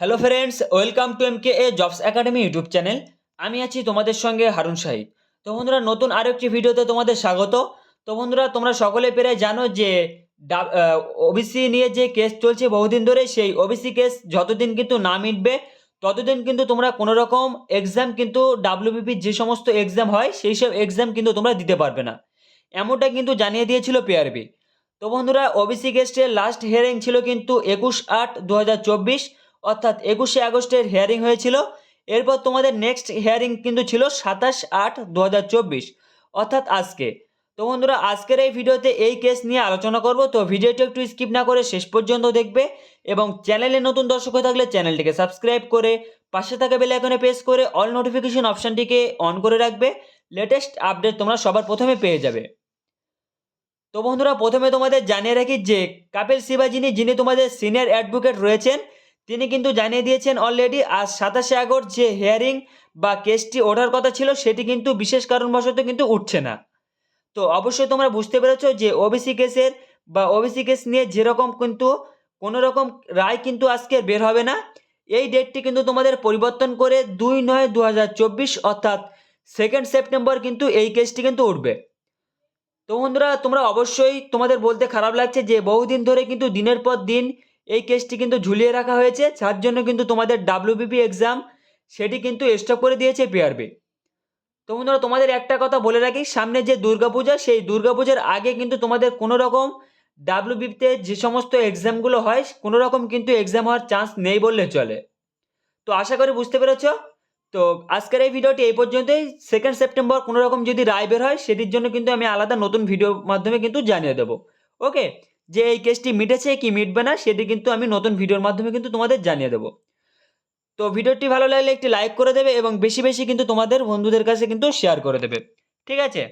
Hello friends welcome to M K A jobs academy YouTube channel আমি আছি তোমাদের সঙ্গে হারুন শাহিদ। তো বন্ধুরা, নতুন আরও একটি ভিডিওতে তোমাদের স্বাগত। তো বন্ধুরা, তোমরা সকলে পেরে জানো যে ওবিসি নিয়ে যে কেস চলছে বহুদিন ধরে, সেই ওবিসি কেস যতদিন কিন্তু না মিটবে, ততদিন কিন্তু তোমরা কোনো রকম এক্সাম কিন্তু ডাব্লিউবিপির যে সমস্ত এক্সাম হয়, সেই সব এক্সাম কিন্তু তোমরা দিতে পারবে না। এমনটা কিন্তু জানিয়ে দিয়েছিল পিআরবি তো বন্ধুরা ওবিসি কেসটের লাস্ট হিয়ারিং ছিল কিন্তু একুশ আট দু অর্থাৎ একুশে আগস্টের হিয়ারিং হয়েছিল। এরপর তোমাদের নেক্সট হিয়ারিং কিন্তু ছিল সাতাশ আট দু অর্থাৎ আজকে। তো বন্ধুরা, আজকের এই ভিডিওতে এই কেস নিয়ে আলোচনা করব। তো ভিডিওটি একটু স্কিপ না করে শেষ পর্যন্ত দেখবে এবং চ্যানেলে নতুন দর্শক হয়ে থাকলে চ্যানেলটিকে সাবস্ক্রাইব করে, পাশে থাকা বেল আইকনে প্রেস করে অল নোটিফিকেশন অপশানটিকে অন করে রাখবে। লেটেস্ট আপডেট তোমরা সবার প্রথমে পেয়ে যাবে। তো বন্ধুরা, প্রথমে তোমাদের জানিয়ে রাখি যে কাপিল শিবাজিনী, যিনি তোমাদের সিনিয়র অ্যাডভোকেট রয়েছেন তিনি কিন্তু জানিয়ে দিয়েছেন অলরেডি আজ সাতাশে আগস্ট যে হেয়ারিং বা কেসটি ওঠার কথা ছিল, সেটি কিন্তু বিশেষ কারণবশত কিন্তু উঠছে না। তো অবশ্যই তোমরা বুঝতে পেরেছ যে ওবিসি কেসের বা ওবিসি কেস নিয়ে যেরকম কিন্তু কোনো রকম রায় কিন্তু আজকে বের হবে না। এই ডেটটি কিন্তু তোমাদের পরিবর্তন করে দুই নয় দু অর্থাৎ সেকেন্ড সেপ্টেম্বর কিন্তু এই কেসটি কিন্তু উঠবে। তো বন্ধুরা, তোমরা অবশ্যই তোমাদের বলতে খারাপ লাগছে যে বহুদিন ধরে কিন্তু দিনের পর দিন এই কেসটি কিন্তু ঝুলিয়ে রাখা হয়েছে। যার জন্য কিন্তু তোমাদের ডাব্লিউবিপি এক্সাম সেটি কিন্তু স্টপ করে দিয়েছে পিআরবি তো বন্ধুরা, তোমাদের একটা কথা বলে রাখি, সামনে যে দুর্গাপূজা, সেই দুর্গাপূজার আগে কিন্তু তোমাদের কোনো রকম ডাব্লিউবিপিতে যে সমস্ত এক্সামগুলো হয় কোনো রকম কিন্তু এক্সাম হওয়ার চান্স নেই বললে চলে। তো আশা করি বুঝতে পেরেছ? তো আজকের এই ভিডিওটি এই পর্যন্তই। সেকেন্ড সেপ্টেম্বর কোনো রকম যদি রায় বের হয়, সেটির জন্য কিন্তু আমি আলাদা নতুন ভিডিওর মাধ্যমে কিন্তু জানিয়ে দেবো। ওকে যে এই কেসটি মিটেছে কি মিটবে না সেটি কিন্তু আমি নতুন ভিডিওর মাধ্যমে কিন্তু তোমাদের জানিয়ে দেবো। তো ভিডিওটি ভালো লাগলে একটি লাইক করে দেবে এবং বেশি বেশি কিন্তু তোমাদের বন্ধুদের কাছে কিন্তু শেয়ার করে দেবে। ঠিক আছে?